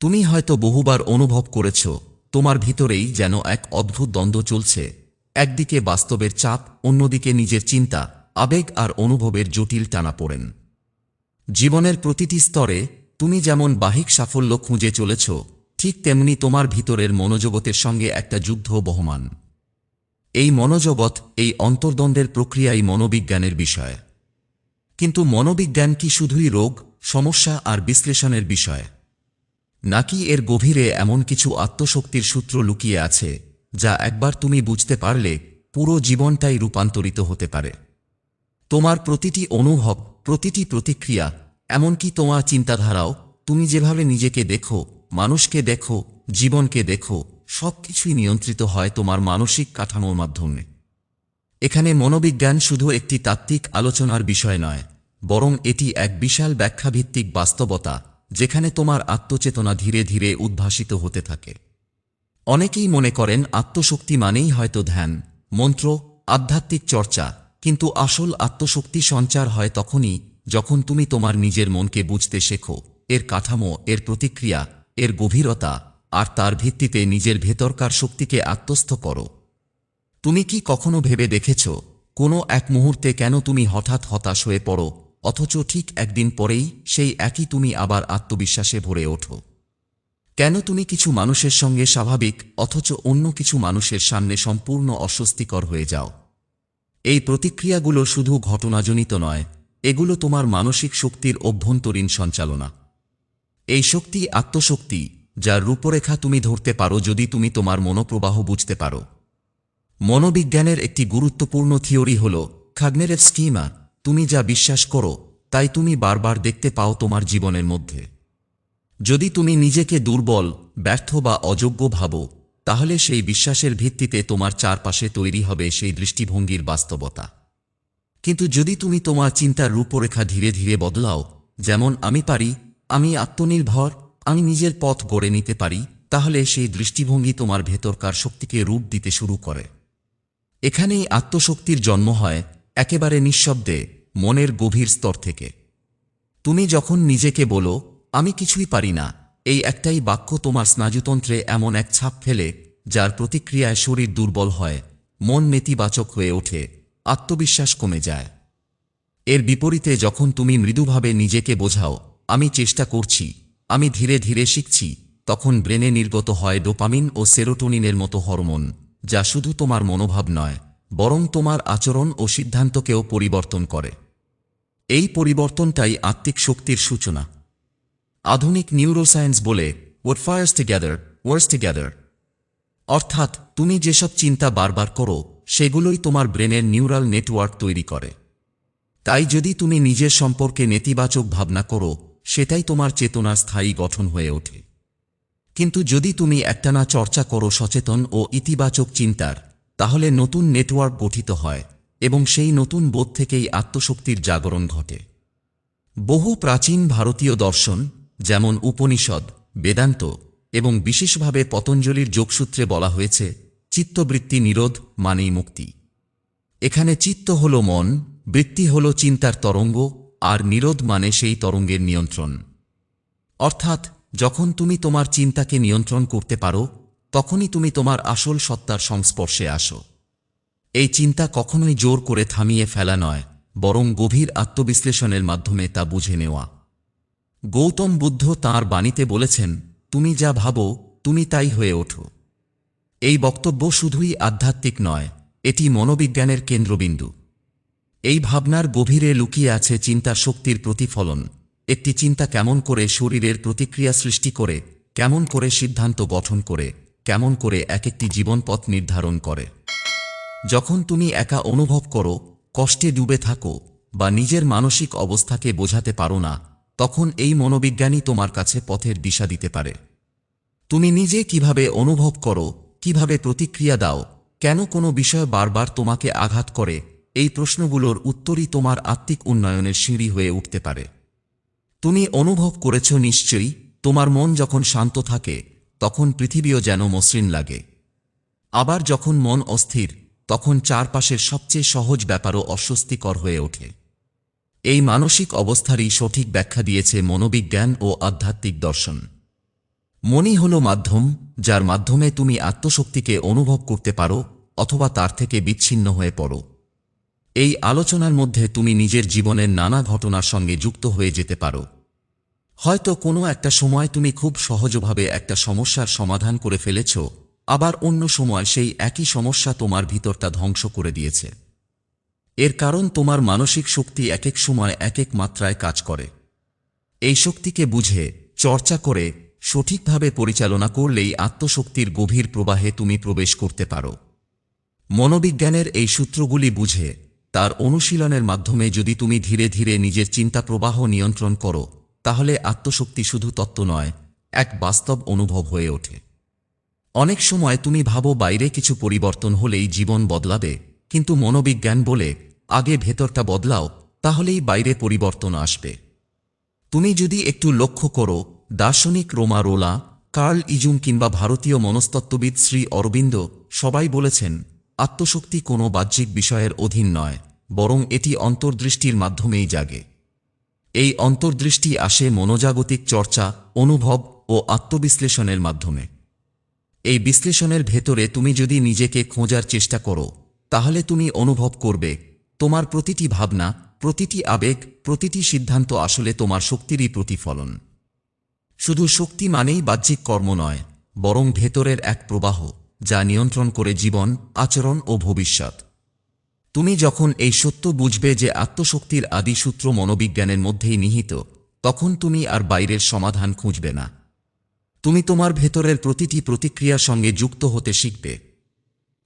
তুমি হয়তো বহুবার অনুভব করেছ, তোমার ভিতরেই যেন এক অদ্ভুত দ্বন্দ্ব চলছে। একদিকে বাস্তবের চাপ, অন্যদিকে নিজের চিন্তা, আবেগ আর অনুভবের জটিল টানাপোড়েন জীবনের প্রতিটি স্তরে তুমি যেমন বাহিক সাফল্য খুঁজে চলেছ, ঠিক তেমনি তোমার ভিতরের মনোজগতের সঙ্গে একটা যুদ্ধ বহমান। এই মনোজগৎ এই অন্তর্দ্বন্দ্বের প্রক্রিয়াই মনোবিজ্ঞানের বিষয়। কিন্তু মনোবিজ্ঞান কি শুধুই রোগ, সমস্যা আর বিশ্লেষণের বিষয়? নাকি এর গভীরে এমন কিছু আত্মশক্তির সূত্র লুকিয়ে আছে, যা একবার তুমি বুঝতে পারলে পুরো জীবনটাই রূপান্তরিত হতে পারে। তোমার প্রতিটি অনুভব, প্রতিটি প্রতিক্রিয়া, এমনকি তোমার চিন্তাধারাও, তুমি যেভাবে নিজেকে দেখো, মানুষকে দেখো, জীবনকে দেখো সব কিছুই নিয়ন্ত্রিত হয় তোমার মানসিক কাঠামোর মাধ্যমে। এখানে মনোবিজ্ঞান শুধু একটি তাত্ত্বিক আলোচনার বিষয় নয়, বরং এটি এক বিশাল ব্যাখ্যাভিত্তিক বাস্তবতা যেখানে তোমার আত্মচেতনা ধীরে ধীরে উদ্ভাসিত হতে থাকে। অনেকেই মনে করেন আত্মশক্তি মানেই হয়তো ধ্যান, মন্ত্র, আধ্যাত্মিক চর্চা, কিন্তু আসল আত্মশক্তি সঞ্চার হয় তখনই যখন তুমি তোমার নিজের মনকে বুঝতে শেখো, এর কাঠামো, এর প্রতিক্রিয়া, এর গভীরতা, আর তার ভিত্তিতে নিজের ভেতরকার শক্তিকে আত্মস্থ করো। তুমি কি কখনো ভেবে দেখেছ, কোনো এক মুহূর্তে কেন তুমি হঠাৎ হতাশ হয়ে পড়ো? অথচ ঠিক একদিন পরেই সেই একই তুমি আবার আত্মবিশ্বাসে ভরে ওঠো। কেন তুমি কিছু মানুষের সঙ্গে স্বাভাবিক অথচ অন্য কিছু মানুষের সামনে সম্পূর্ণ অস্বস্তিকর হয়ে যাও? এই প্রতিক্রিয়াগুলো শুধু ঘটনাজনিত নয়, এগুলো তোমার মানসিক শক্তির অভ্যন্তরীণ সঞ্চালনা। এই শক্তি আত্মশক্তি, যার রূপরেখা তুমি ধরতে পারো যদি তুমি তোমার মনোপ্রবাহ বুঝতে পারো। মনোবিজ্ঞানের একটি গুরুত্বপূর্ণ থিওরি হল খাগনেরের স্কিমা। তুমি যা বিশ্বাস করো, তাই তুমি বারবার দেখতে পাও তোমার জীবনের মধ্যে। যদি তুমি নিজেকে দুর্বল, ব্যর্থ বা অযোগ্য ভাবো, তাহলে সেই বিশ্বাসের ভিত্তিতে তোমার চারপাশে তৈরি হবে সেই দৃষ্টিভঙ্গির বাস্তবতা। কিন্তু যদি তুমি তোমার চিন্তার রূপরেখা ধীরে ধীরে বদলাও, যেমন আমি পারি, আমি আত্মনির্ভর, আমি নিজের পথ গড়ে নিতে পারি, তাহলে সেই দৃষ্টিভঙ্গি তোমার ভেতরকার শক্তিকে রূপ দিতে শুরু করে। এখানেই আত্মশক্তির জন্ম হয়, একেবারে নিঃশব্দে মনের গভীর স্তর থেকে। তুমি যখন নিজেকে বলো, আমি কিছুই পারি না এই একটাই বাক্য তোমার স্নায়ুতন্ত্রে এমন এক ছাপ ফেলে, যার প্রতিক্রিয়ায় শরীর দুর্বল হয়, মন নেতিবাচক হয়ে ওঠে, আত্মবিশ্বাস কমে যায়। এর বিপরীতে যখন তুমি মৃদুভাবে নিজেকে বোঝাও, আমি চেষ্টা করছি, আমি ধীরে ধীরে শিখছি তখন ব্রেনে নির্গত হয় ডোপামিন ও সেরোটোনিনের মতো হরমোন, যা শুধু তোমার মনোভাব নয়, বরং তোমার আচরণ ও সিদ্ধান্তকেও পরিবর্তন করে। এই পরিবর্তনটাই আত্মিক শক্তির সূচনা। আধুনিক নিউরোসায়েন্স বলে what fires together wires together অর্থাৎ, তুমি যেসব চিন্তা বারবার করো, সেগুলোই তোমার ব্রেনের নিউরাল নেটওয়ার্ক তৈরি করে। তাই যদি তুমি নিজের সম্পর্কে নেতিবাচক ভাবনা করো, সেটাই তোমার চেতনার স্থায়ী গঠন হয়ে ওঠে। কিন্তু যদি তুমি একটানা চর্চা করো সচেতন ও ইতিবাচক চিন্তার, তাহলে নতুন নেটওয়ার্ক গঠিত হয়। এবং সেই নতুন বোধ থেকেই আত্মশক্তির জাগরণ ঘটে। বহু প্রাচীন ভারতীয় দর্শন, যেমন উপনিষদ, বেদান্ত এবং বিশেষভাবে পতঞ্জলির যোগসূত্রে বলা হয়েছে, চিত্তবৃত্তি নিরোধ মানেই মুক্তি। এখানে চিত্ত হল মন, বৃত্তি হল চিন্তার তরঙ্গ, আর নিরোধ মানে সেই তরঙ্গের নিয়ন্ত্রণ। অর্থাৎ, যখন তুমি তোমার চিন্তাকে নিয়ন্ত্রণ করতে পারো, তখনই তুমি তোমার আসল সত্তার সংস্পর্শে আসো। এই চিন্তা কখনোই জোর করে থামিয়ে ফেলা নয়, বরং গভীর আত্মবিশ্লেষণের মাধ্যমে তা বুঝে নেওয়া। গৌতম বুদ্ধ তাঁর বাণীতে বলেছেন, তুমি যা ভাবো, তুমি তাই হয়ে ওঠো। এই বক্তব্য শুধুই আধ্যাত্মিক নয়, এটি মনোবিজ্ঞানের কেন্দ্রবিন্দু। এই ভাবনার গভীরে লুকিয়ে আছে চিন্তার শক্তির প্রতিফলন, একটি চিন্তা কেমন করে শরীরের প্রতিক্রিয়া সৃষ্টি করে, কেমন করে সিদ্ধান্ত গঠন করে, কেমন করে এক একটি জীবনপথ নির্ধারণ করে। যখন তুমি একা অনুভব করো, কষ্টে ডুবে থাকো, বা নিজের মানসিক অবস্থাকে বোঝাতে পারো না, তখন এই মনোবিজ্ঞানী তোমার কাছে পথের দিশা দিতে পারে। তুমি নিজে কীভাবে অনুভব করো, কীভাবে প্রতিক্রিয়া দাও, কেন কোনো বিষয় বারবার তোমাকে আঘাত করে, এই প্রশ্নগুলোর উত্তরই তোমার আত্মিক উন্নয়নের সিঁড়ি হয়ে উঠতে পারে। তুমি অনুভব করেছ নিশ্চয়ই, তোমার মন যখন শান্ত থাকে, তখন পৃথিবীও যেন মসৃণ লাগে। আবার যখন মন অস্থির তখন চারপাশের সবচেয়ে সহজ ব্যাপারও অস্বস্তিকর হয়ে ওঠে। এই মানসিক অবস্থারই সঠিক ব্যাখ্যা দিয়েছে মনোবিজ্ঞান ও আধ্যাত্মিক দর্শন। মনই হল মাধ্যম, যার মাধ্যমে তুমি আত্মশক্তিকে অনুভব করতে পারো অথবা তার থেকে বিচ্ছিন্ন হয়ে পড়ো। এই আলোচনার মধ্যে তুমি নিজের জীবনের নানা ঘটনার সঙ্গে যুক্ত হয়ে যেতে পারো। হয়তো কোনো একটা সময় তুমি খুব সহজভাবে একটা সমস্যার সমাধান করে ফেলেছ আবার অন্য সময় সেই একই সমস্যা তোমার ভিতরটা ধ্বংস করে দিয়েছে। এর কারণ তোমার মানসিক শক্তি এক এক সময় এক এক মাত্রায় কাজ করে। এই শক্তিকে বুঝে, চর্চা করে, সঠিকভাবে পরিচালনা করলেই আত্মশক্তির গভীর প্রবাহে তুমি প্রবেশ করতে পারো। মনোবিজ্ঞানের এই সূত্রগুলি বুঝে, তার অনুশীলনের মাধ্যমে যদি তুমি ধীরে ধীরে নিজের চিন্তা প্রবাহ নিয়ন্ত্রণ করো, তাহলে আত্মশক্তি শুধু তত্ত্ব নয়, এক বাস্তব অনুভব হয়ে ওঠে। অনেক সময় তুমি ভাবো বাইরে কিছু পরিবর্তন হলেই জীবন বদলাবে, কিন্তু মনোবিজ্ঞান বলে, আগে ভেতরটা বদলাও, তাহলেই বাইরে পরিবর্তন আসবে। তুমি যদি একটু লক্ষ্য করো, দার্শনিক রোমা রোলা, কার্ল ইজুম কিংবা ভারতীয় মনস্তত্ত্ববিদ শ্রী অরবিন্দ সবাই বলেছেন, আত্মশক্তি কোনো বাহ্যিক বিষয়ের অধীন নয়, বরং এটি অন্তর্দৃষ্টির মাধ্যমেই জাগে। এই অন্তর্দৃষ্টি আসে মনোজাগতিক চর্চা, অনুভব ও আত্মবিশ্লেষণের মাধ্যমে। এই বিশ্লেষণের ভেতরে তুমি যদি নিজেকে খোঁজার চেষ্টা করো, তাহলে তুমি অনুভব করবে, তোমার প্রতিটি ভাবনা, প্রতিটি আবেগ, প্রতিটি সিদ্ধান্ত আসলে তোমার শক্তিরই প্রতিফলন। শুধু শক্তি মানেই বাহ্যিক কর্ম নয়, বরং ভেতরের এক প্রবাহ, যা নিয়ন্ত্রণ করে জীবন, আচরণ ও ভবিষ্যৎ। তুমি যখন এই সত্য বুঝবে যে আত্মশক্তির আদি সূত্র মনোবিজ্ঞানের মধ্যেই নিহিত, তখন তুমি আর বাইরের সমাধান খুঁজবে না। তুমি তোমার ভেতরের প্রতিটি প্রতিক্রিয়ার সঙ্গে যুক্ত হতে শিখবে।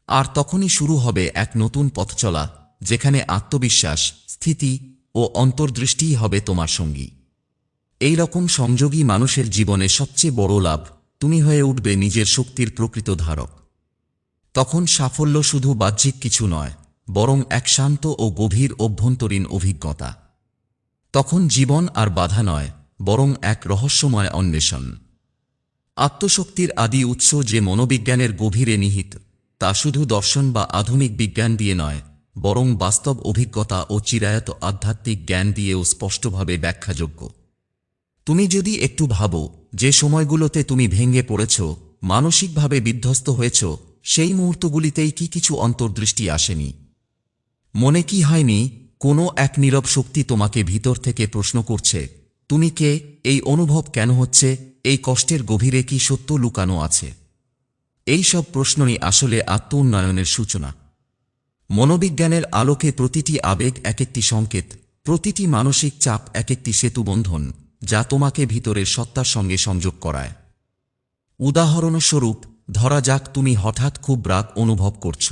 আর তখনই শুরু হবে এক নতুন পথ চলা, যেখানে আত্মবিশ্বাস, স্থিতি ও অন্তর্দৃষ্টিই হবে তোমার সঙ্গী। এই রকম সংযোগী মানুষের জীবনে সবচেয়ে বড় লাভ, তুমি হয়ে উঠবে নিজের শক্তির প্রকৃত ধারক। তখন সাফল্য শুধু বাহ্যিক কিছু নয়, বরং এক শান্ত ও গভীর অভ্যন্তরীণ অভিজ্ঞতা। তখন জীবন আর বাধা নয়, বরং এক রহস্যময় অন্বেষণ। আত্মশক্তির আদি উৎস যে মনোবিজ্ঞানের গভীরে নিহিত, তা শুধু দর্শন বা আধুনিক বিজ্ঞান দিয়ে নয়, বরং বাস্তব অভিজ্ঞতা ও চিরায়ত আধ্যাত্মিক জ্ঞান দিয়েও স্পষ্টভাবে ব্যাখ্যাযোগ্য। তুমি যদি একটু ভাবো, যে সময়গুলোতে তুমি ভেঙে পড়েছ, মানসিকভাবে বিধ্বস্ত হয়েছ, সেই মুহূর্তগুলিতেই কি কিছু অন্তর্দৃষ্টি আসেনি? মনে কি হয়নি, কোনো এক নীরব শক্তি তোমাকে ভিতর থেকে প্রশ্ন করছে, তুমি কে, এই অনুভব কেন হচ্ছে এই কষ্টের গভীরে কি সত্য লুকানো আছে? এই সব প্রশ্নই আসলে আত্ম উন্নয়নের সূচনা। মনোবিজ্ঞানের আলোকে প্রতিটি আবেগ এক একটি সংকেত, প্রতিটি মানসিক চাপ এক একটি সেতুবন্ধন, যা তোমাকে ভিতরের সত্তার সঙ্গে সংযোগ করায়। উদাহরণস্বরূপ, ধরা যাক তুমি হঠাৎ খুব রাগ অনুভব করছ।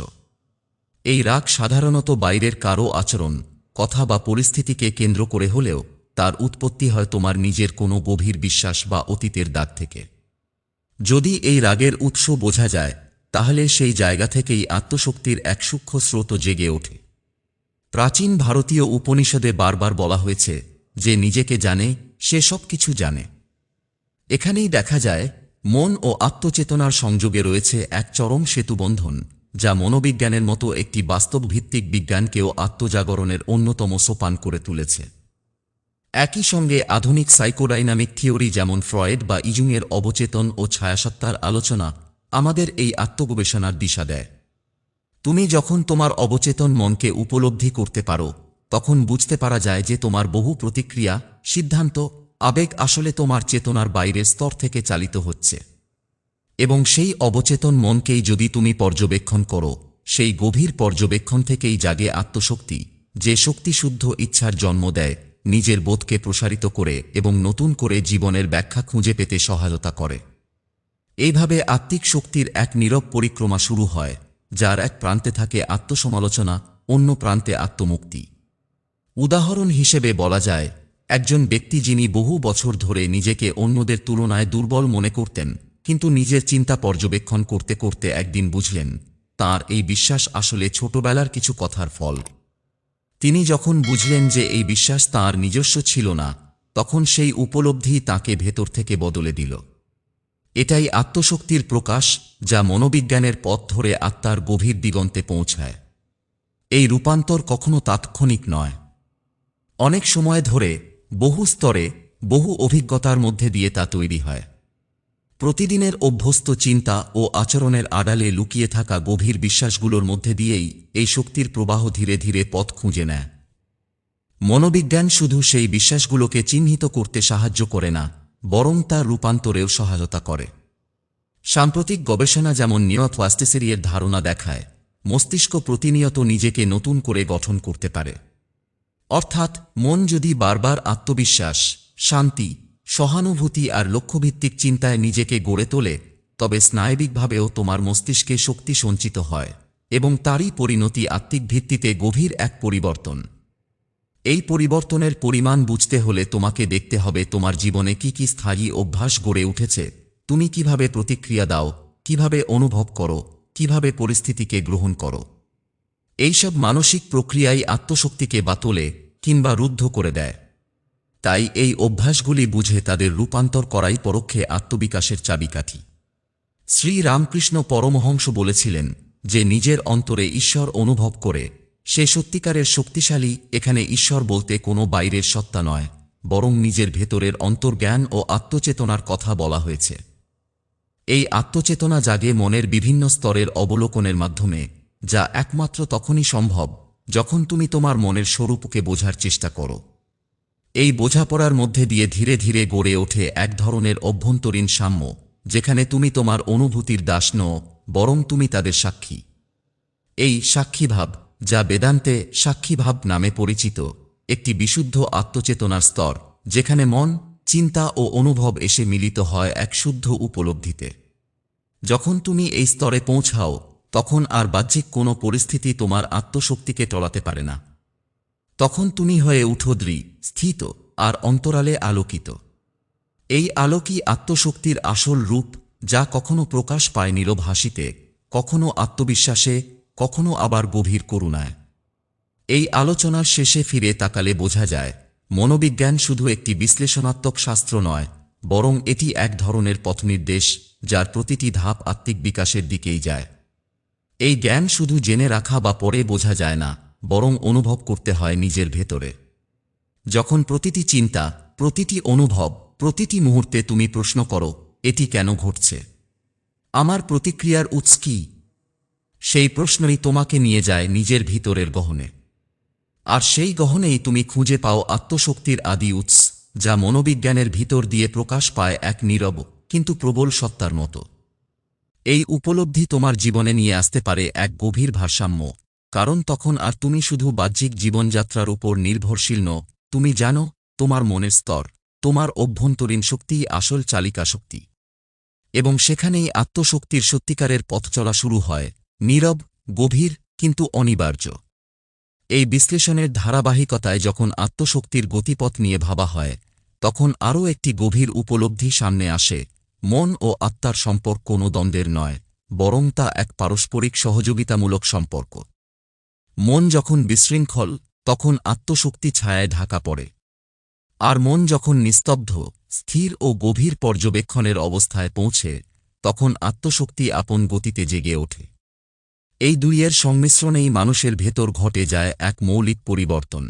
এই রাগ সাধারণত বাইরের কারও আচরণ, কথা বা পরিস্থিতিকে কেন্দ্র করে হলেও তার উৎপত্তি হয় তোমার নিজের কোনো গভীর বিশ্বাস বা অতীতের দাগ থেকে। যদি এই রাগের উৎস বোঝা যায়, তাহলে সেই জায়গা থেকেই আত্মশক্তির এক সূক্ষ্ম স্রোত জেগে ওঠে। প্রাচীন ভারতীয় উপনিষদে বারবার বলা হয়েছে যে নিজেকে জানে, সে সব কিছু জানে। এখানেই দেখা যায়, মন ও আত্মচেতনার সংযোগে রয়েছে এক চরম সেতুবন্ধন যা মনোবিজ্ঞানের মতো একটি বাস্তব ভিত্তিক বিজ্ঞানকেও আত্মজাগরণের অন্যতম সোপান করে তুলেছে। একই সঙ্গে আধুনিক সাইকোডাইনামিক থিওরি যেমন ফ্রয়েড বা ইজুংয়ের অবচেতন ও ছায়াসত্তার আলোচনা আমাদের এই আত্মগবেষণার দিশা দেয়। তুমি যখন তোমার অবচেতন মনকে উপলব্ধি করতে পারো, তখন বুঝতে পারা যায় যে তোমার বহু প্রতিক্রিয়া, সিদ্ধান্ত, আবেগ আসলে তোমার চেতনার বাইরের স্তর থেকে চালিত হচ্ছে। এবং সেই অবচেতন মনকেই যদি তুমি পর্যবেক্ষণ করো, সেই গভীর পর্যবেক্ষণ থেকেই জাগে আত্মশক্তি, যে শক্তি শুদ্ধ ইচ্ছার জন্ম দেয় নিজের বোধকে প্রসারিত করে এবং নতুন করে জীবনের ব্যাখ্যা খুঁজে পেতে সহায়তা করে। এইভাবে আত্মিক শক্তির এক নীরব পরিক্রমা শুরু হয়, যার এক প্রান্তে থাকে আত্মসমালোচনা, অন্য প্রান্তে আত্মমুক্তি। উদাহরণ হিসেবে বলা যায়, একজন ব্যক্তি যিনি বহু বছর ধরে নিজেকে অন্যদের তুলনায় দুর্বল মনে করতেন, কিন্তু নিজের চিন্তা পর্যবেক্ষণ করতে করতে একদিন বুঝলেন, তার এই বিশ্বাস আসলে ছোটবেলার কিছু কথার ফল। তিনি যখন বুঝলেন যে এই বিশ্বাস তার নিজস্ব ছিল না, তখন সেই উপলব্ধি তাকে ভেতর থেকে বদলে দিল। এটাই আত্মশক্তির প্রকাশ যা মনোবিজ্ঞানের পথ ধরে আত্মার গভীর দিগন্তে পৌঁছায়। এই রূপান্তর কখনো তাৎক্ষণিক নয়। অনেক সময় ধরে বহু স্তরে বহু অভিজ্ঞতার মধ্যে দিয়ে তা তৈরি হয়। প্রতিদিনের অভ্যস্ত চিন্তা ও আচরণের আড়ালে লুকিয়ে থাকা গভীর বিশ্বাসগুলোর মধ্যে দিয়েই এই শক্তির প্রবাহ ধীরে ধীরে পথ খুঁজে নেয়। মনোবিজ্ঞান শুধু সেই বিশ্বাসগুলোকে চিহ্নিত করতে সাহায্য করে না, বরং তার রূপান্তরেও সহায়তা করে। সাম্প্রতিক গবেষণা যেমন নিওপ্লাস্টিসেরিয়ের ধারণা দেখায়, মস্তিষ্ক প্রতিনিয়ত নিজেকে নতুন করে গঠন করতে পারে। অর্থাৎ মন যদি বারবার আত্মবিশ্বাস, শান্তি সহানুভূতি আর লক্ষ্যভিত্তিক চিন্তায় নিজেকে গড়ে তোলে, তবে স্নায়বিকভাবেও তোমার মস্তিষ্কে শক্তি সঞ্চিত হয় এবং তারই পরিণতি আত্মিক ভিত্তিতে গভীর এক পরিবর্তন। এই পরিবর্তনের পরিমাণ বুঝতে হলে তোমাকে দেখতে হবে তোমার জীবনে কি কি স্থায়ী অভ্যাস গড়ে উঠেছে, তুমি কীভাবে প্রতিক্রিয়া দাও, কীভাবে অনুভব করো, কীভাবে পরিস্থিতিকে গ্রহণ করো। এইসব মানসিক প্রক্রিয়াই আত্মশক্তিকে বাতলে কিংবা রুদ্ধ করে দেয়। তাই এই অভ্যাসগুলি বুঝে তাদের রূপান্তর করাই পরোক্ষে আত্মবিকাশের চাবিকাঠি। শ্রী রামকৃষ্ণ পরমহংস বলেছিলেন যে নিজের অন্তরে ঈশ্বর অনুভব করে, সে সত্যিকারের শক্তিশালী, এখানে ঈশ্বর বলতে কোনো বাইরের সত্তা নয়, বরং নিজের ভেতরের অন্তর্জ্ঞান ও আত্মচেতনার কথা বলা হয়েছে। এই আত্মচেতনা জাগে মনের বিভিন্ন স্তরের অবলোকনের মাধ্যমে, যা একমাত্র তখনই সম্ভব যখন তুমি তোমার মনের স্বরূপকে বোঝার চেষ্টা করো। এই বোঝাপড়ার মধ্যে দিয়ে ধীরে ধীরে গড়ে ওঠে এক ধরনের অভ্যন্তরীণ সাম্য, যেখানে তুমি তোমার অনুভূতির দাস নও বরং তুমি তাদের সাক্ষী। এই সাক্ষীভাব, যা বেদান্তে সাক্ষীভাব নামে পরিচিত, একটি বিশুদ্ধ আত্মচেতনার স্তর, যেখানে মন, চিন্তা ও অনুভব এসে মিলিত হয় এক শুদ্ধ উপলব্ধিতে। যখন তুমি এই স্তরে পৌঁছাও, তখন আর বাহ্যিক কোনো পরিস্থিতি তোমার আত্মশক্তিকে টলাতে পারে না। তখন তুমি হয়ে উঠো স্থিত আর অন্তরালে আলোকিত। এই আলোকই আত্মশক্তির আসল রূপ, যা কখনো প্রকাশ পায় নীরব হাসিতে কখনো আত্মবিশ্বাসে, কখনো আবার গভীর করুণায়। এই আলোচনার শেষে ফিরে তাকালে বোঝা যায়, মনোবিজ্ঞান শুধু একটি বিশ্লেষণাত্মক শাস্ত্র নয়, বরং এটি এক ধরনের পথনির্দেশ, যার প্রতিটি ধাপ আত্মিক বিকাশের দিকেই যায়। এই জ্ঞান শুধু জেনে রাখা বা পরে বোঝা যায় না, বরং অনুভব করতে হয় নিজের ভেতরে। যখন প্রতিটি চিন্তা, প্রতিটি অনুভব, প্রতিটি মুহূর্তে তুমি প্রশ্ন করো, এটি কেন ঘটছে? আমার প্রতিক্রিয়ার উৎস কি? সেই প্রশ্নই তোমাকে নিয়ে যায় নিজের ভিতরের গহনে। আর সেই গহনেই তুমি খুঁজে পাও আত্মশক্তির আদি উৎস, যা মনোবিজ্ঞানের ভিতর দিয়ে প্রকাশ পায় এক নীরব, কিন্তু প্রবল সত্তার মতো। এই উপলব্ধি তোমার জীবনে নিয়ে আসতে পারে এক গভীর ভারসাম্য, কারণ তখন আর তুমি শুধু বাহ্যিক জীবনযাত্রার উপর নির্ভরশীল ন তুমি জানো, তোমার মনের স্তর, তোমার অভ্যন্তরীণ শক্তিই আসল চালিকা শক্তি। এবং সেখানেই আত্মশক্তির সত্যিকারের পথ চলা শুরু হয়, নীরব, গভীর, কিন্তু অনিবার্য। এই বিশ্লেষণের ধারাবাহিকতায় যখন আত্মশক্তির গতিপথ নিয়ে ভাবা হয়, তখন আরও একটি গভীর উপলব্ধি সামনে আসে, মন ও আত্মার সম্পর্ক কোনো দ্বন্দ্বের নয়, বরং তা এক পারস্পরিক সহযোগিতামূলক সম্পর্ক। মন যখন বিশৃঙ্খল তখন আত্মশক্তি ছায়ায় ঢাকা পড়ে। আর মন যখন নিস্তব্ধ, স্থির ও গভীর পর্যবেক্ষণের অবস্থায় পৌঁছে, তখন আত্মশক্তি আপন গতিতে জেগে ওঠে। এই দুইয়ের সংমিশ্রণেই মানুষের ভেতর ঘটে যায় এক মৌলিক পরিবর্তন।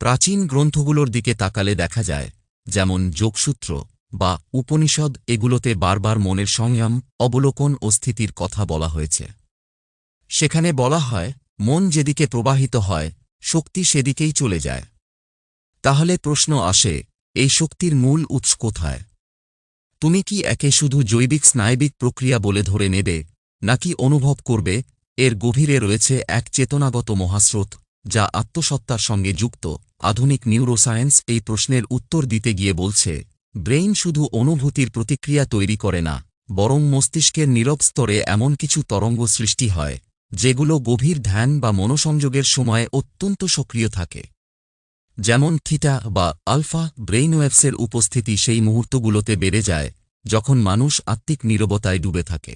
প্রাচীন গ্রন্থগুলোর দিকে তাকালে দেখা যায়, যেমন যোগসূত্র বা উপনিষদ এগুলোতে বারবার মনের সংযম, অবলোকন ও স্থিতির কথা বলা হয়েছে। সেখানে বলা হয়, মন যেদিকে প্রবাহিত হয় শক্তি সেদিকেই চলে যায়। তাহলে প্রশ্ন আসে, এই শক্তির মূল উৎস কোথায়? তুমি কি একে শুধু জৈবিক স্নায়বিক প্রক্রিয়া বলে ধরে নেবে, নাকি অনুভব করবে, এর গভীরে রয়েছে এক চেতনাগত মহাস্রোত, যা আত্মসত্তার সঙ্গে যুক্ত, আধুনিক নিউরোসায়েন্স এই প্রশ্নের উত্তর দিতে গিয়ে বলছে, ব্রেইন শুধু অনুভূতির প্রতিক্রিয়া তৈরি করে না, বরং মস্তিষ্কের নীরব স্তরে এমন কিছু তরঙ্গ সৃষ্টি হয় যেগুলো গভীর ধ্যান বা মনোসংযোগের সময়ে অত্যন্ত সক্রিয় থাকে। যেমন থিটা বা আলফা ব্রেইনওয়েভসের উপস্থিতি সেই মুহূর্তগুলোতে বেড়ে যায়, যখন মানুষ আত্মিক নীরবতায় ডুবে থাকে।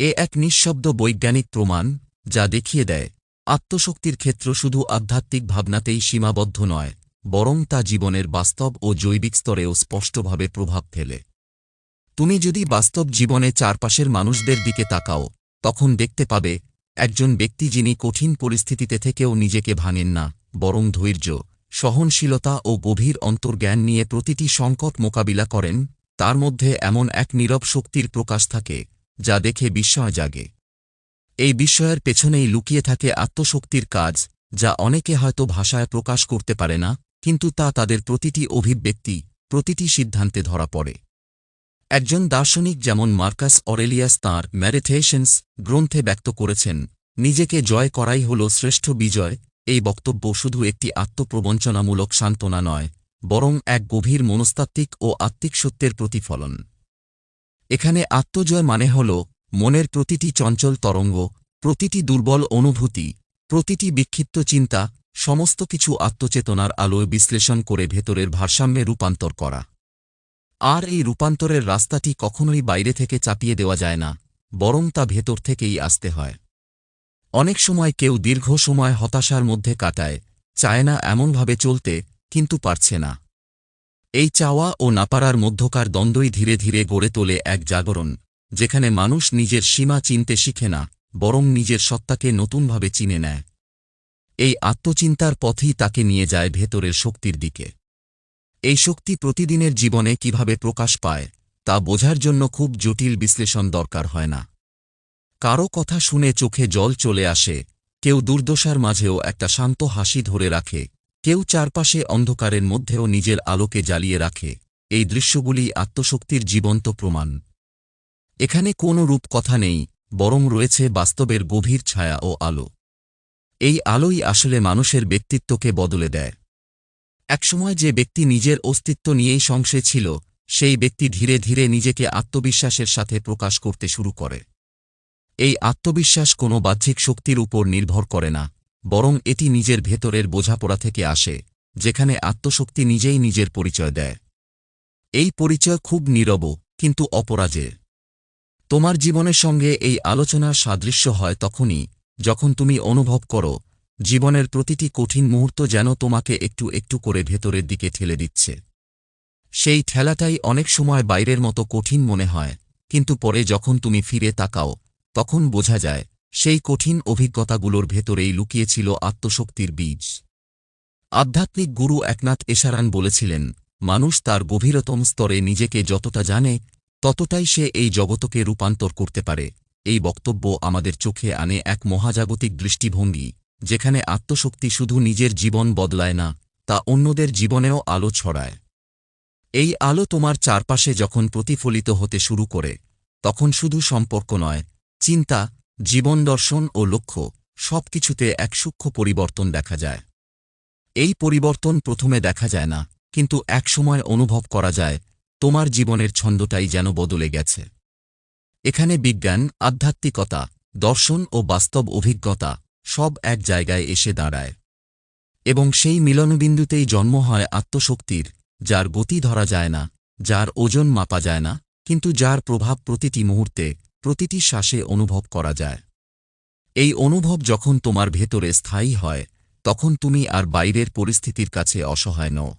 এ এক নিঃশব্দ বৈজ্ঞানিক প্রমাণ, যা দেখিয়ে দেয়, আত্মশক্তির ক্ষেত্র শুধু আধ্যাত্মিক ভাবনাতেই সীমাবদ্ধ নয়, বরং তা জীবনের বাস্তব ও জৈবিক স্তরেও স্পষ্টভাবে প্রভাব ফেলে। তুমি যদি বাস্তব জীবনে চারপাশের মানুষদের দিকে তাকাও, তখন দেখতে পাবে একজন ব্যক্তি যিনি কঠিন পরিস্থিতিতে থেকেও নিজেকে ভাঙেন না, বরং ধৈর্য, সহনশীলতা ও গভীর অন্তর্জ্ঞান নিয়ে প্রতিটি সংকট মোকাবিলা করেন, তার মধ্যে এমন এক নীরব শক্তির প্রকাশ থাকে, যা দেখে বিস্ময় জাগে। এই বিস্ময়ের পেছনেই লুকিয়ে থাকে আত্মশক্তির কাজ, যা অনেকে হয়তো ভাষায় প্রকাশ করতে পারে না, কিন্তু তা তাদের প্রতিটি অভিব্যক্তি, প্রতিটি সিদ্ধান্তে ধরা পড়ে। একজন দার্শনিক যেমন মার্কাস অরেলিয়াস তাঁর ম্যারিটেশনস গ্রন্থে ব্যক্ত করেছেন, নিজেকে জয় করাই হল শ্রেষ্ঠ বিজয়, এই বক্তব্য শুধু একটি আত্মপ্রবঞ্চনামূলক সান্ত্বনা নয়, বরং এক গভীর মনস্তাত্ত্বিক ও আত্মিক সত্যের প্রতিফলন। এখানে আত্মজয় মানে হল মনের প্রতিটি চঞ্চল তরঙ্গ, প্রতিটি দুর্বল অনুভূতি, প্রতিটি বিক্ষিপ্ত চিন্তা, সমস্ত কিছু আত্মচেতনার আলোয় বিশ্লেষণ করে ভেতরের ভারসাম্যে রূপান্তর করা। আর এই রূপান্তরের রাস্তাটি কখনোই বাইরে থেকে চাপিয়ে দেওয়া যায় না, বরং তা ভেতর থেকেই আসতে হয়। অনেক সময় কেউ দীর্ঘ সময় হতাশার মধ্যে কাটায়, চায় না এমনভাবে চলতে, কিন্তু পারছে না। এই চাওয়া ও নাপারার মধ্যকার দ্বন্দ্বই ধীরে ধীরে গড়ে তোলে এক জাগরণ, যেখানে মানুষ নিজের সীমা চিনতে শিখে না, বরং নিজের সত্তাকে নতুনভাবে চিনে নেয়। এই আত্মচিন্তার পথই তাকে নিয়ে যায় ভেতরের শক্তির দিকে। এই শক্তি প্রতিদিনের জীবনে কীভাবে প্রকাশ পায়, তা বোঝার জন্য খুব জটিল বিশ্লেষণ দরকার হয় না। কারও কথা শুনে চোখে জল চলে আসে, কেউ দুর্দশার মাঝেও একটা শান্ত হাসি ধরে রাখে, কেউ চারপাশে অন্ধকারের মধ্যেও নিজের আলোকে জ্বালিয়ে রাখে, এই দৃশ্যগুলি আত্মশক্তির জীবন্ত প্রমাণ। এখানে কোনো রূপ কথা নেই, বরং রয়েছে বাস্তবের গভীর ছায়া ও আলো। এই আলোই আসলে মানুষের ব্যক্তিত্বকে বদলে দেয়। একসময় যে ব্যক্তি নিজের অস্তিত্ব নিয়েই সংশয় ছিল, সেই ব্যক্তি ধীরে ধীরে নিজেকে আত্মবিশ্বাসের সাথে প্রকাশ করতে শুরু করে। এই আত্মবিশ্বাস কোনো বাহ্যিক শক্তির উপর নির্ভর করে না, বরং এটি নিজের ভেতরের বোঝাপড়া থেকে আসে, যেখানে আত্মশক্তি নিজেই নিজের পরিচয় দেয়। এই পরিচয় খুব নীরব, কিন্তু অপরাজের তোমার জীবনের সঙ্গে এই আলোচনার সাদৃশ্য হয় তখনই, যখন তুমি অনুভব করো জীবনের প্রতিটি কঠিন মুহূর্ত যেন তোমাকে একটু একটু করে ভেতরের দিকে ঠেলে দিচ্ছে। সেই ঠেলাটাই অনেক সময় বাইরের মতো কঠিন মনে হয়, কিন্তু পরে যখন তুমি ফিরে তাকাও, তখন বোঝা যায়, সেই কঠিন অভিজ্ঞতাগুলোর ভেতরেই লুকিয়েছিল আত্মশক্তির বীজ। আধ্যাত্মিক গুরু একনাথ এশারান বলেছিলেন, মানুষ তার গভীরতম স্তরে নিজেকে যতটা জানে, ততটাই সে এই জগতকে রূপান্তর করতে পারে। এই বক্তব্য আমাদের চোখে আনে এক মহাজাগতিক দৃষ্টিভঙ্গি। যেখানে আত্মশক্তি শুধু নিজের জীবন বদলায় না, তা অন্যদের জীবনেও আলো ছড়ায়। এই আলো তোমার চারপাশে যখন প্রতিফলিত হতে শুরু করে, তখন শুধু সম্পর্ক নয়, চিন্তা, জীবন দর্শন ও লক্ষ্য সবকিছুতে এক সূক্ষ্ম পরিবর্তন দেখা যায়। এই পরিবর্তন প্রথমে দেখা যায় না, কিন্তু একসময় অনুভব করা যায়, তোমার জীবনের ছন্দটাই যেন বদলে গেছে। এখানে বিজ্ঞান, আধ্যাত্মিকতা, দর্শন ও বাস্তব অভিজ্ঞতা সব এক জায়গায় এসে দাঁড়ায়। এবং সেই মিলনবিন্দুতেই জন্ম হয় আত্মশক্তির, যার গতি ধরা যায় না, যার ওজন মাপা যায় না, কিন্তু যার প্রভাব প্রতিটি মুহূর্তে, প্রতিটি শ্বাসে অনুভব করা যায়। এই অনুভব যখন তোমার ভেতরে স্থায়ী হয়, তখন তুমি আর বাইরের পরিস্থিতির কাছে অসহায় নও।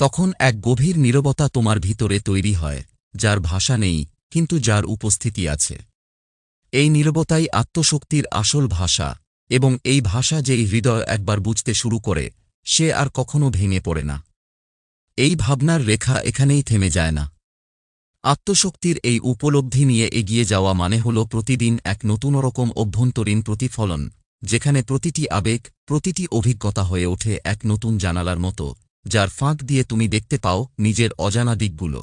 তখন এক গভীর নীরবতা তোমার ভিতরে তৈরি হয়, যার ভাষা নেই, কিন্তু যার উপস্থিতি আছে। এই নীরবতাই আত্মশক্তির আসল ভাষা এবং এই ভাষা যেই হৃদয় একবার বুঝতে শুরু করে, সে আর কখনো ভেঙে পড়ে না। এই ভাবনার রেখা এখানেই থেমে যায় না। আত্মশক্তির এই উপলব্ধি নিয়ে এগিয়ে যাওয়া মানে হল প্রতিদিন এক নতুন রকম অভ্যন্তরীণ প্রতিফলন, যেখানে প্রতিটি আবেগ, প্রতিটি অভিজ্ঞতা হয়ে ওঠে এক নতুন জানালার মতো, যার ফাঁক দিয়ে তুমি দেখতে পাও নিজের অজানা দিকগুলো।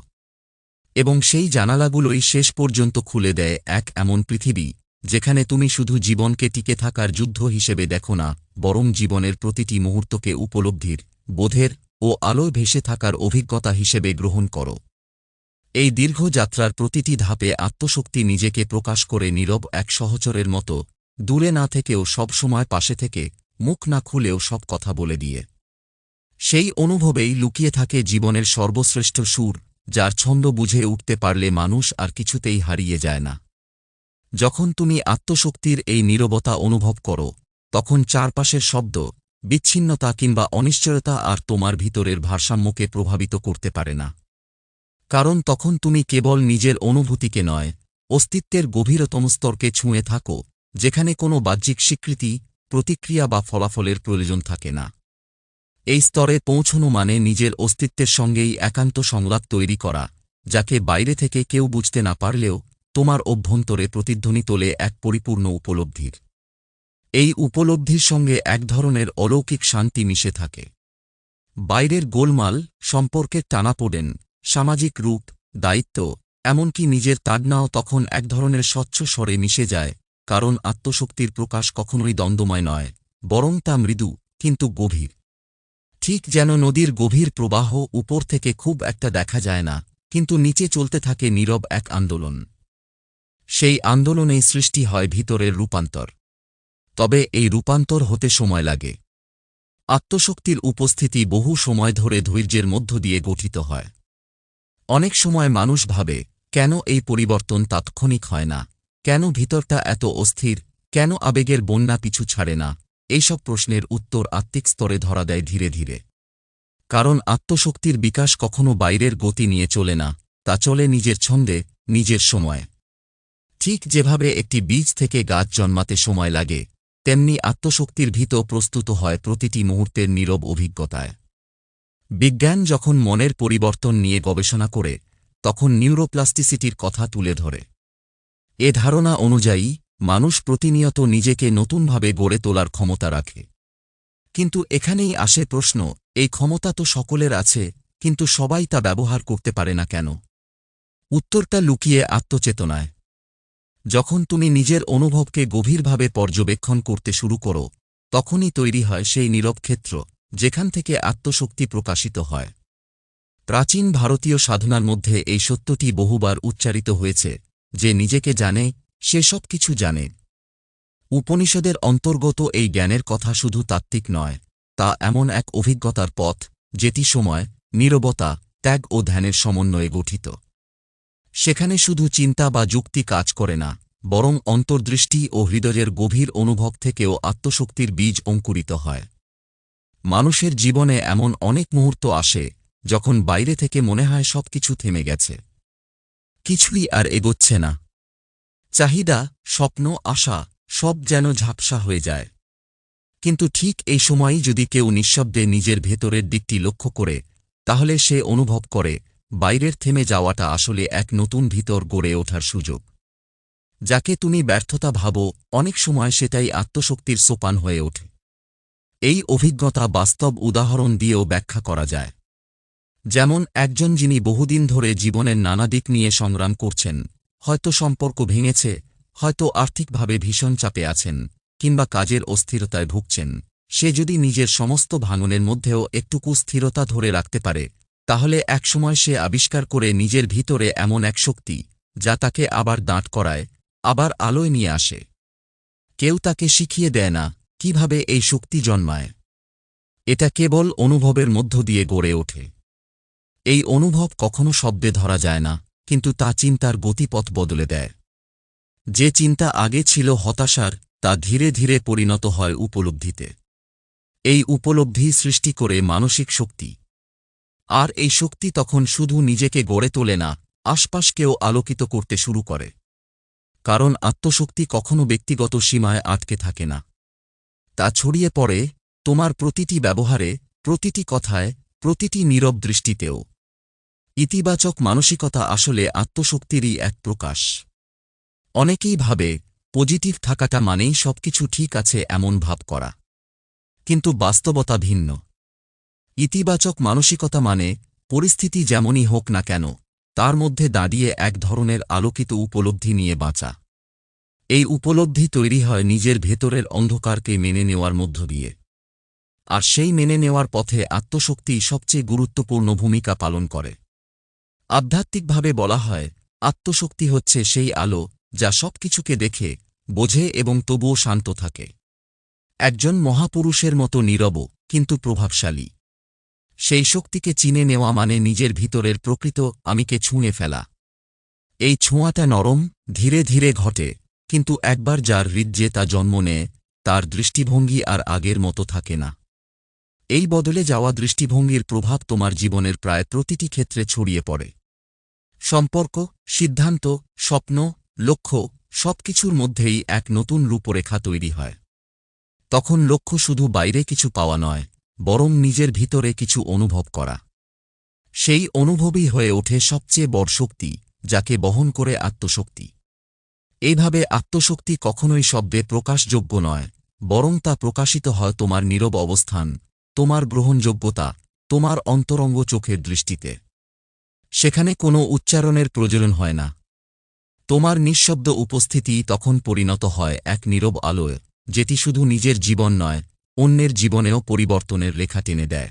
এবং সেই জানালাগুলোই শেষ পর্যন্ত খুলে দেয় এক এমন পৃথিবী যেখানে তুমি শুধু জীবনকে টিকে থাকার যুদ্ধ হিসেবে দেখো না, বরং জীবনের প্রতিটি মুহূর্তকে উপলব্ধির, বোধের ও আলোয় ভেসে থাকার অভিজ্ঞতা হিসেবে গ্রহণ করো। এই দীর্ঘ যাত্রার প্রতিটি ধাপে আত্মশক্তি নিজেকে প্রকাশ করে নীরব এক সহচরের মতো, দূরে না থেকেও সব সময় পাশে থেকে, মুখ না খুলেও সব কথা বলে দিয়ে। সেই অনুভবেই লুকিয়ে থাকে জীবনের সর্বশ্রেষ্ঠ সুর, যার ছন্দ বুঝে উঠতে পারলে মানুষ আর কিছুতেই হারিয়ে যায় না। যখন তুমি আত্মশক্তির এই নীরবতা অনুভব করো, তখন চারপাশের শব্দ, বিচ্ছিন্নতা কিংবা অনিশ্চয়তা আর তোমার ভিতরের ভারসাম্যকে প্রভাবিত করতে পারে না। কারণ তখন তুমি কেবল নিজের অনুভূতিকে নয়, অস্তিত্বের গভীরতম স্তরকে ছুঁয়ে থাকো, যেখানে কোনো বাহ্যিক স্বীকৃতি, প্রতিক্রিয়া বা ফলাফলের প্রয়োজন থাকে না। এই স্তরে পৌঁছনো মানে নিজের অস্তিত্বের সঙ্গেই একান্ত সংলাপ তৈরি করা, যাকে বাইরে থেকে কেউ বুঝতে না পারলেও তোমার অভ্যন্তরে প্রতিধ্বনি তোলে এক পরিপূর্ণ উপলব্ধির। এই উপলব্ধির সঙ্গে এক ধরনের অলৌকিক শান্তি মিশে থাকে। বাইরের গোলমাল সম্পর্কের টানাপোড়েন সামাজিক রূপ, দায়িত্ব, এমনকি নিজের তাগনাও তখন এক ধরনের স্বচ্ছ স্বরে মিশে যায়, কারণ আত্মশক্তির প্রকাশ কখনোই দ্বন্দ্বময় নয়, বরং তা মৃদু, কিন্তু গভীর। ঠিক যেন নদীর গভীর প্রবাহ উপর থেকে খুব একটা দেখা যায় না, কিন্তু নিচে চলতে থাকে নীরব এক আন্দোলন। সেই আন্দোলনেই সৃষ্টি হয় ভিতরের রূপান্তর। তবে এই রূপান্তর হতে সময় লাগে। আত্মশক্তির উপস্থিতি বহু সময় ধরে ধৈর্যের মধ্য দিয়ে গঠিত হয়। অনেক সময় মানুষ ভাবে, কেন এই পরিবর্তন তাৎক্ষণিক হয় না? কেন ভিতরটা এত অস্থির? কেন আবেগের বন্যা পিছু ছাড়ে না? এইসব প্রশ্নের উত্তর আত্মিক স্তরে ধরা দেয় ধীরে ধীরে। কারণ আত্মশক্তির বিকাশ কখনো বাইরের গতি নিয়ে চলে না, তা চলে নিজের ছন্দে, নিজের সময়। ঠিক যেভাবে একটি বীজ থেকে গাছ জন্মাতে সময় লাগে, তেমনি আত্মশক্তির ভীত প্রস্তুত হয় প্রতিটি মুহূর্তের নীরব অভিজ্ঞতায়। বিজ্ঞান যখন মনের পরিবর্তন নিয়ে গবেষণা করে, তখন নিউরোপ্লাস্টিসিটির কথা তুলে ধরে। এ ধারণা অনুযায়ী, মানুষ প্রতিনিয়ত নিজেকে নতুনভাবে গড়ে তোলার ক্ষমতা রাখে। কিন্তু এখানেই আসে প্রশ্ন, এই ক্ষমতা তো সকলের আছে, কিন্তু সবাই তা ব্যবহার করতে পারে না কেন? উত্তরটা লুকিয়ে আত্মচেতনায়। যখন তুমি নিজের অনুভবকে গভীরভাবে পর্যবেক্ষণ করতে শুরু করো, তখনই তৈরি হয় সেই নীরব ক্ষেত্র, যেখান থেকে আত্মশক্তি প্রকাশিত হয়। প্রাচীন ভারতীয় সাধনার মধ্যে এই সত্যটি বহুবার উচ্চারিত হয়েছে, যে নিজেকে জানে, সে সব কিছু জানে। উপনিষদের অন্তর্গত এই জ্ঞানের কথা শুধু তাত্ত্বিক নয়, তা এমন এক অভিজ্ঞতার পথ, যেটি সময়, নীরবতা, ত্যাগ ও ধ্যানের সমন্বয়ে গঠিত। সেখানে শুধু চিন্তা বা যুক্তি কাজ করে না, বরং অন্তর্দৃষ্টি ও হৃদয়ের গভীর অনুভব থেকেও আত্মশক্তির বীজ অঙ্কুরিত হয়। মানুষের জীবনে এমন অনেক মুহূর্ত আসে, যখন বাইরে থেকে মনে হয় সব কিছু থেমে গেছে। কিছুই আর এগোচ্ছে না। চাহিদা, স্বপ্ন, আশা, সব যেন ঝাপসা হয়ে যায়। কিন্তু ঠিক এই সময়ই যদি কেউ নিঃশব্দে নিজের ভেতরের দিকটি লক্ষ্য করে, তাহলে সে অনুভব করে বাইরের থেমে যাওয়াটা আসলে এক নতুন ভিতর গড়ে ওঠার সুযোগ। যাকে তুমি ব্যর্থতা ভাবো, অনেক সময় সেটাই আত্মশক্তির সোপান হয়ে ওঠে। এই অভিজ্ঞতা বাস্তব উদাহরণ দিয়েও ব্যাখ্যা করা যায়। যেমন একজন যিনি বহুদিন ধরে জীবনের নানা দিক নিয়ে সংগ্রাম করছেন, হয়তো সম্পর্ক ভেঙেছে, হয়তো আর্থিকভাবে ভীষণ চাপে আছেন, কিংবা কাজের অস্থিরতায় ভুগছেন, সে যদি নিজের সমস্ত ভাঙনের মধ্যেও একটুকু স্থিরতা ধরে রাখতে পারে তাহলে একসময় সে আবিষ্কার করে নিজের ভিতরে এমন এক শক্তি, যা তাকে আবার দাঁট করায়, আবার আলোয় নিয়ে আসে। কেউ তাকে শিখিয়ে দেয় না, কীভাবে এই শক্তি জন্মায়। এটা কেবল অনুভবের মধ্য দিয়ে গড়ে ওঠে। এই অনুভব কখনো শব্দে ধরা যায় না, কিন্তু তা চিন্তার গতিপথ বদলে দেয়। যে চিন্তা আগে ছিল হতাশার, তা ধীরে ধীরে পরিণত হয় উপলব্ধিতে। এই উপলব্ধি সৃষ্টি করে মানসিক শক্তি। আর এই শক্তি তখন শুধু নিজেকে গড়ে তোলে না, আশপাশকেও আলোকিত করতে শুরু করে। কারণ আত্মশক্তি কখনো ব্যক্তিগত সীমায় আটকে থাকে না। তা ছড়িয়ে পড়ে তোমার প্রতিটি ব্যবহারে, প্রতিটি কথায়, প্রতিটি নীরব দৃষ্টিতেও। ইতিবাচক মানসিকতা আসলে আত্মশক্তিরই এক প্রকাশ। অনেকেই ভাবে, পজিটিভ থাকাটা মানেই সবকিছু ঠিক আছে এমন ভাব করা। কিন্তু বাস্তবতা ভিন্ন। ইতিবাচক মানসিকতা মানে পরিস্থিতি যেমনই হোক না কেন, তার মধ্যে দাঁড়িয়ে এক ধরনের আলোকিত উপলব্ধি নিয়ে বাঁচা। এই উপলব্ধি তৈরি হয় নিজের ভেতরের অন্ধকারকে মেনে নেওয়ার মধ্য দিয়ে। আর সেই মেনে নেওয়ার পথে আত্মশক্তি সবচেয়ে গুরুত্বপূর্ণ ভূমিকা পালন করে। আধ্যাত্মিকভাবে বলা হয়, আত্মশক্তি হচ্ছে সেই আলো, যা সবকিছুকে দেখে, বোঝে এবং তবুও শান্ত থাকে। একজন মহাপুরুষের মতো নীরব, কিন্তু প্রভাবশালী। সেই শক্তিকে চিনে নেওয়া মানে নিজের ভিতরের প্রকৃত আমিকে ছুঁয়ে ফেলা। এই ছোঁয়াটা নরম, ধীরে ধীরে ঘটে, কিন্তু একবার যার হৃদ্যে তা জন্ম নেয়, তার দৃষ্টিভঙ্গি আর আগের মতো থাকে না। এই বদলে যাওয়া দৃষ্টিভঙ্গির প্রভাব তোমার জীবনের প্রায় প্রতিটি ক্ষেত্রে ছড়িয়ে পড়ে। সম্পর্ক, সিদ্ধান্ত, স্বপ্ন, লক্ষ্য সবকিছুর মধ্যেই এক নতুন রূপরেখা তৈরি হয়। তখন লক্ষ্য শুধু বাইরে কিছু পাওয়া নয় বরং নিজের ভিতরে কিছু অনুভব করা। সেই অনুভবই হয়ে ওঠে সবচেয়ে বড় শক্তি, যাকে বহন করে আত্মশক্তি। এইভাবে আত্মশক্তি কখনোই শব্দে প্রকাশযোগ্য নয়, বরং তা প্রকাশিত হয় তোমার নীরব অবস্থান, তোমার গ্রহণযোগ্যতা, তোমার অন্তরঙ্গ চোখের দৃষ্টিতে। সেখানে কোনো উচ্চারণের প্রয়োজন হয় না। তোমার নিঃশব্দ উপস্থিতি তখন পরিণত হয় এক নীরব আলোয়, যেটি শুধু নিজের জীবন নয় অন্যের জীবনেও পরিবর্তনের রেখা টেনে দেয়।